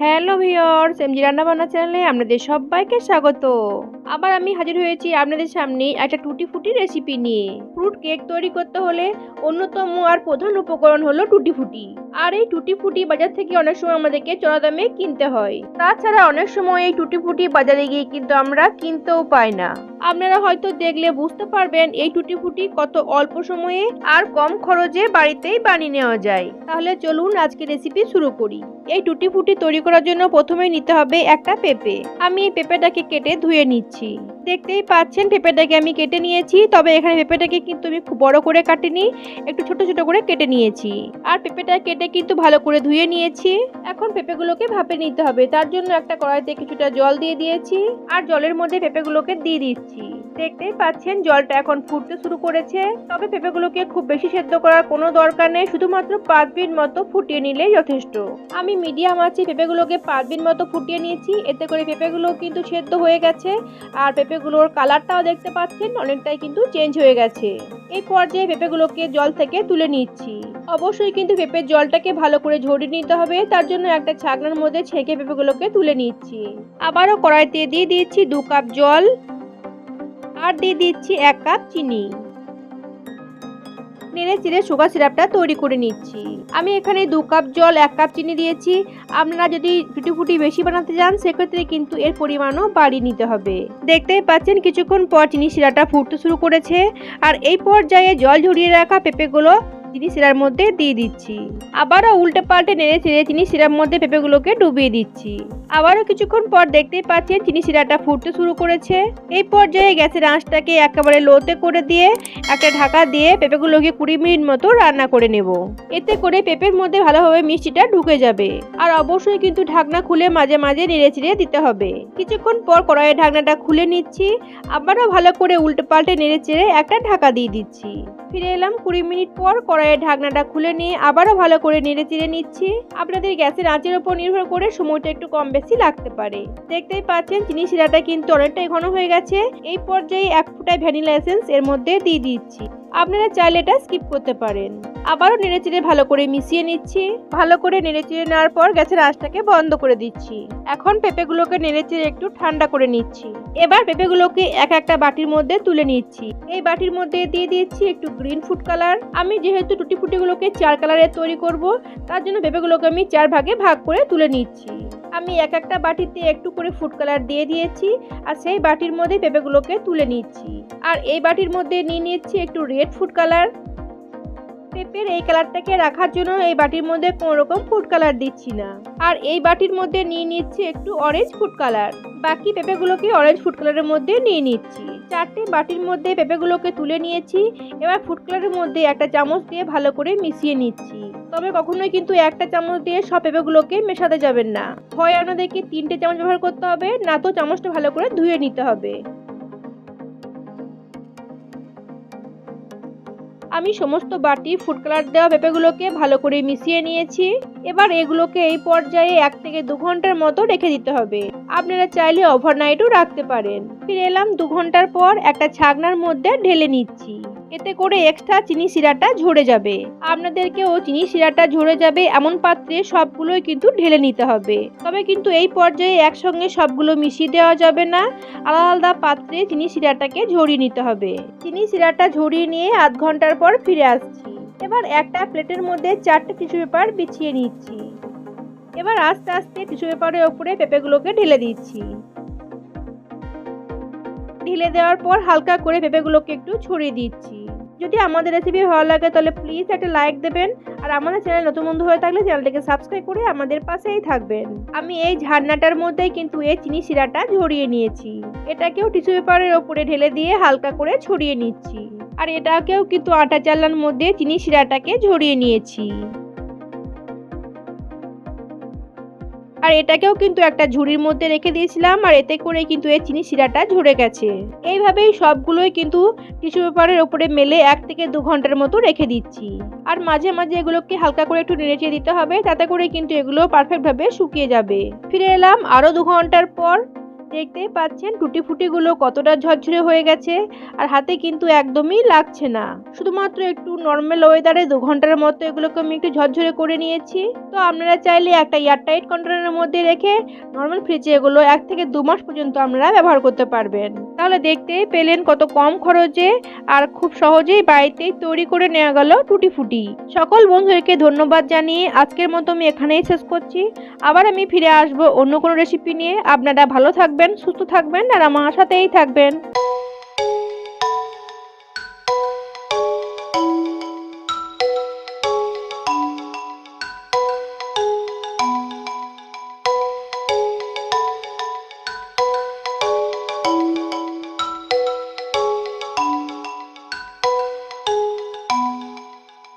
Hello viewers MG রান্নাবান্না চ্যানেলে আপনাদের সবাইকে স্বাগত। আবার আমি হাজির হয়েছি আপনাদের সামনে একটা টুটি ফুটি রেসিপি নিয়ে। ফ্রুট কেক তৈরি করতে হলে অন্যতম আর প্রধান উপকরণ হলো টুটি ফুটি আর এই টুটি ফুটি বাজার থেকে অনেক সময় আমাদেরকে চড়া দামে কিনতে হয়। তাছাড়া অনেক সময় এই টুটি ফুটি বাজারে গিয়ে কিন্তু আমরা কিনতেও পাই না। আপনারা হয়তো দেখলে বুঝতে পারবেন এই টুটি ফুটি কত অল্প সময়ে আর কম খরচে বাড়িতেই বানিয়ে নেওয়া যায়। তাহলে চলুন আজকে রেসিপি শুরু করি। এই টুটি ফুটি তৈরি করার জন্য প্রথমে নিতে হবে একটা পেঁপে। আমি এই পেঁপেটাকে কেটে ধুয়ে নিচ্ছি। দেখতেই পাচ্ছেন, পেঁপেটাকে আমি কেটে নিয়েছি, তবে এখানে পেঁপেটাকে কিন্তু আমি খুব বড় করে কাটিনি, একটু ছোট ছোট করে কেটে নিয়েছি। আর পেঁপেটা কেটে কিন্তু ভালো করে ধুয়ে নিয়েছি। এখন পেঁপেগুলোকে ভাপে নিতে হবে, তার জন্য একটা কড়াইতে কিছুটা জল দিয়ে দিয়েছি, আর জলের মধ্যে পেঁপেগুলোকে দিয়ে দিচ্ছি। দেখতেই পাচ্ছেন, জলটা এখন ফুটতে শুরু করেছে। তবে পেঁপেগুলোকে খুব বেশি সেদ্ধ করার কোনো দরকার নেই, শুধুমাত্র পাঁচ মিনিট মতো ফুটিয়ে নিলেই যথেষ্ট। আমি মিডিয়াম আছে পেঁপেগুলোকে পাঁচ মিনিট মতো ফুটিয়ে নিয়েছি, এতে করে পেঁপেগুলো কিন্তু সেদ্ধ হয়ে গেছে, আর পেঁপেগুলোর কালারটাও দেখতে পাচ্ছেন, অনেকটাই কিন্তু চেঞ্জ হয়ে গেছে। এই পর্যায়ে পেঁপেগুলোকে জল থেকে তুলে নিচ্ছি। অবশ্যই কিন্তু পেঁপের জলটাকে ভালো করে ঝরিয়ে নিতে হবে, তার জন্য একটা ছাগনার মধ্যে ছেঁকে পেঁপেগুলোকে তুলে নিচ্ছি। আবারও কড়াইতে দিয়ে দিচ্ছি দু কাপ জল। আর দিয়ে দিচ্ছি এক কাপ চিনি। নেড়ে চিড়ে সুগার সিরাপটা তৈরি করে নিচ্ছি। আমি এখানে দু কাপ জল, এক কাপ চিনি দিয়েছি। আপনারা যদি ফুটি ফুটি বেশি বানাতে চান, সেক্ষেত্রে কিন্তু এর পরিমাণও বাড়িয়ে নিতে হবে। দেখতেই পাচ্ছেন, কিছুক্ষণ পর চিনি শিরাটা ফুটতে শুরু করেছে। আর এই পর্যায়ে জল ঝরিয়ে রাখা পেঁপেগুলো চিনি শিরার মধ্যে দিয়ে দিচ্ছি। আবারও উল্টে পাল্টে নেড়ে ছেড়ে চিনি শিরার মধ্যে পেঁপেগুলোকে ডুবিয়ে দিচ্ছি। আবারও কিছুক্ষণ পর দেখতেই পাচ্ছেন চিনি শিরাটা ফুটতে শুরু করেছে। এই পর্যায়ে গ্যাসের আঁচটাকে একেবারে লোতে করে দিয়ে একটা ঢাকা দিয়ে পেঁপেগুলোকে কুড়ি মিনিট মতো রান্না করে নেব। এতে করে পেঁপের মধ্যে ভালোভাবে মিষ্টিটা ঢুকে যাবে। আর অবশ্যই কিন্তু ঢাকনা খুলে মাঝে মাঝে নেড়ে চিড়ে দিতে হবে। কিছুক্ষণ পর কড়াইয়ের ঢাকনাটা খুলে নিচ্ছি। আবারও ভালো করে উল্টে পাল্টে নেড়ে চেড়ে একটা ঢাকা দিয়ে দিচ্ছি। ফিরে এলাম কুড়ি মিনিট পর কড়াইয়ের ঢাকনাটা খুলে নিয়ে আবারও ভালো করে নেড়ে চিড়ে নিচ্ছি। আপনাদের গ্যাসের আঁচের ওপর নির্ভর করে সময়টা একটু কম বেশি লাগতে পারে। দেখতেই পাচ্ছেন, চিনি শিরাটা কিন্তু অনেকটাই ঘন হয়ে গেছে। এই পর্যায়ে এক ফুটায় ভ্যানিলা এসেন্স এর মধ্যে দিয়ে দিচ্ছি। আপনারা চাইলে এটা স্কিপ করতে পারেন। আবারও নেড়ে নেড়েচেড়ে ভালো করে মিশিয়ে নিচ্ছি। ভালো করে নেড়ে নেড়েচেড়ে নেওয়ার পর গ্যাসের আঁচটাকে বন্ধ করে দিচ্ছি। এখন পেঁপেগুলোকে নেড়েচেড়ে একটু ঠান্ডা করে নিচ্ছি। এবার পেঁপেগুলোকে এক একটা বাটির মধ্যে তুলে নিচ্ছি। এই বাটির মধ্যে দিয়ে দিচ্ছি একটু গ্রিন ফুড কালার আমি যেহেতু টুটি ফুটিগুলোকে চার কালারের তৈরি করব, তার জন্য পেঁপেগুলোকে আমি চার ভাগে ভাগ করে তুলে নিচ্ছি। আমি এক একটা বাটিতে একটু করে ফুড কালার দিয়ে দিয়েছি আর সেই বাটির মধ্যে পেঁপেগুলোকে তুলে নিচ্ছি। আর এই বাটির মধ্যে নিয়ে নিচ্ছি একটু রেড ফুড কালার পেঁপের এই কালারটাকে রাখার জন্য এই বাটির মধ্যে কোনো রকম ফুড কালার দিচ্ছি না। আর এই বাটির মধ্যে নিয়ে নিচ্ছি একটু অরেঞ্জ ফুড কালার বাকি পেঁপেগুলোকে অরেঞ্জ ফুড কালারের মধ্যে নিয়ে নিচ্ছি। চারটে বাটির মধ্যে পেঁপেগুলোকে তুলে নিয়েছি। এবার ফুড কালারের মধ্যে একটা চামচ দিয়ে ভালো করে মিশিয়ে নিচ্ছি। তবে কখনোই কিন্তু একটা চামচ দিয়ে সব পেঁপেগুলোকে মেশাতে যাবেন না। হয় আপনাদেরকে তিনটে চামচ ব্যবহার করতে হবে, না তো চামচটা ভালো করে ধুয়ে নিতে হবে। আমি সমস্ত বাটি ফুড কালার দেওয়া পেঁপেগুলোকে ভালো করে মিশিয়ে নিয়েছি। এবার এগুলোকে এই পর্যায়ে এক থেকে দু ঘণ্টার মতো রেখে দিতে হবে। আপনারা চাইলে ওভারনাইটও রাখতে পারেন। ফিরে এলাম দু ঘণ্টার পর একটা ছাগনার মধ্যে ঢেলে নিচ্ছি। এতে করে এক্সট্রা চিনি শিরাটা ঝরে যাবে। আপনাদেরকেও চিনি শিরাটা ঝরে যাবে এমন পাত্রে সবগুলোই কিন্তু ঢেলে নিতে হবে। তবে কিন্তু এই পর্যায়ে একসঙ্গে সবগুলো মিশিয়ে দেওয়া যাবে না। আলাদা আলাদা পাত্রে চিনি শিরাটাকে ঝরিয়ে নিতে হবে। চিনি শিরাটা ঝরিয়ে নিয়ে আধ ঘণ্টার পর ফিরে আসছি। এবার একটা প্লেটের মধ্যে চারটে টিস্যু পেপার বিছিয়ে নিচ্ছি। এবার আস্তে আস্তে টিস্যু পেপারের ওপরে পেঁপেগুলোকে ঢেলে দিচ্ছি। ঢেলে দেওয়ার পর হালকা করে পেঁপেগুলোকে একটু ছড়িয়ে দিচ্ছি। যদি আমাদের রেসিপি ভালো লাগে তাহলে প্লিজ একটা লাইক দেবেন আর আমাদের চ্যানেল নতুন বন্ধু হয়ে থাকলে চ্যানেলটাকে সাবস্ক্রাইব করে আমাদের পাশেই থাকবেন। আমি এই ঝাড়নাটার মধ্যেই কিন্তু এই চিনি শিরাটা ঝরিয়ে নিয়েছি। এটাকেও টিস্যু পেপারের ওপরে ঢেলে দিয়ে হালকা করে ছড়িয়ে নিচ্ছি। আর এটাকেও কিন্তু আটা চালার মধ্যে চিনি শিরাটাকে ঝরিয়ে নিয়েছি। আর এটাকেও কিন্তু একটা ঝুড়ির মধ্যে রেখে দিয়েছিলাম, আর এতে করে কিন্তু এই চিনি শিরাটা ঝরে গেছে। এইভাবেই সবগুলোই কিন্তু টিস্যু পেপারের উপরে মেলে এক থেকে দু ঘণ্টার মতো রেখে দিচ্ছি। আর মাঝে মাঝে এগুলোকে হালকা করে একটু নেড়ে দিতে হবে, তাতে করে কিন্তু এগুলো পারফেক্টভাবে শুকিয়ে যাবে। ফিরে এলাম আরও দু ঘণ্টার পর। দেখতেই পাচ্ছেন টুটি ফুটিগুলো কতটা ঝরঝরে হয়ে গেছে, আর হাতে কিন্তু একদমই লাগছে না। শুধুমাত্র একটু নর্মাল ওয়েদারে দু ঘণ্টার মতো এগুলোকে আমি একটু ঝরঝরে করে নিয়েছি। তো আপনারা চাইলে একটা এয়ারটাইট কন্টেনারের মধ্যে রেখে নর্মাল ফ্রিজে এগুলো এক থেকে দু মাস পর্যন্ত আপনারা ব্যবহার করতে পারবেন। তাহলে দেখতেই পেলেন কত কম খরচে আর খুব সহজেই বাড়িতেই তৈরি করে নেওয়া গেল টুটি ফুটি সকল বন্ধুদেরকে ধন্যবাদ জানিয়ে আজকের মতো আমি এখানেই শেষ করছি। আবার আমি ফিরে আসব অন্য কোনো রেসিপি নিয়ে। আপনারা ভালো থাকবেন, সুস্থ থাকবেন আর আমার সাথেই থাকবেন।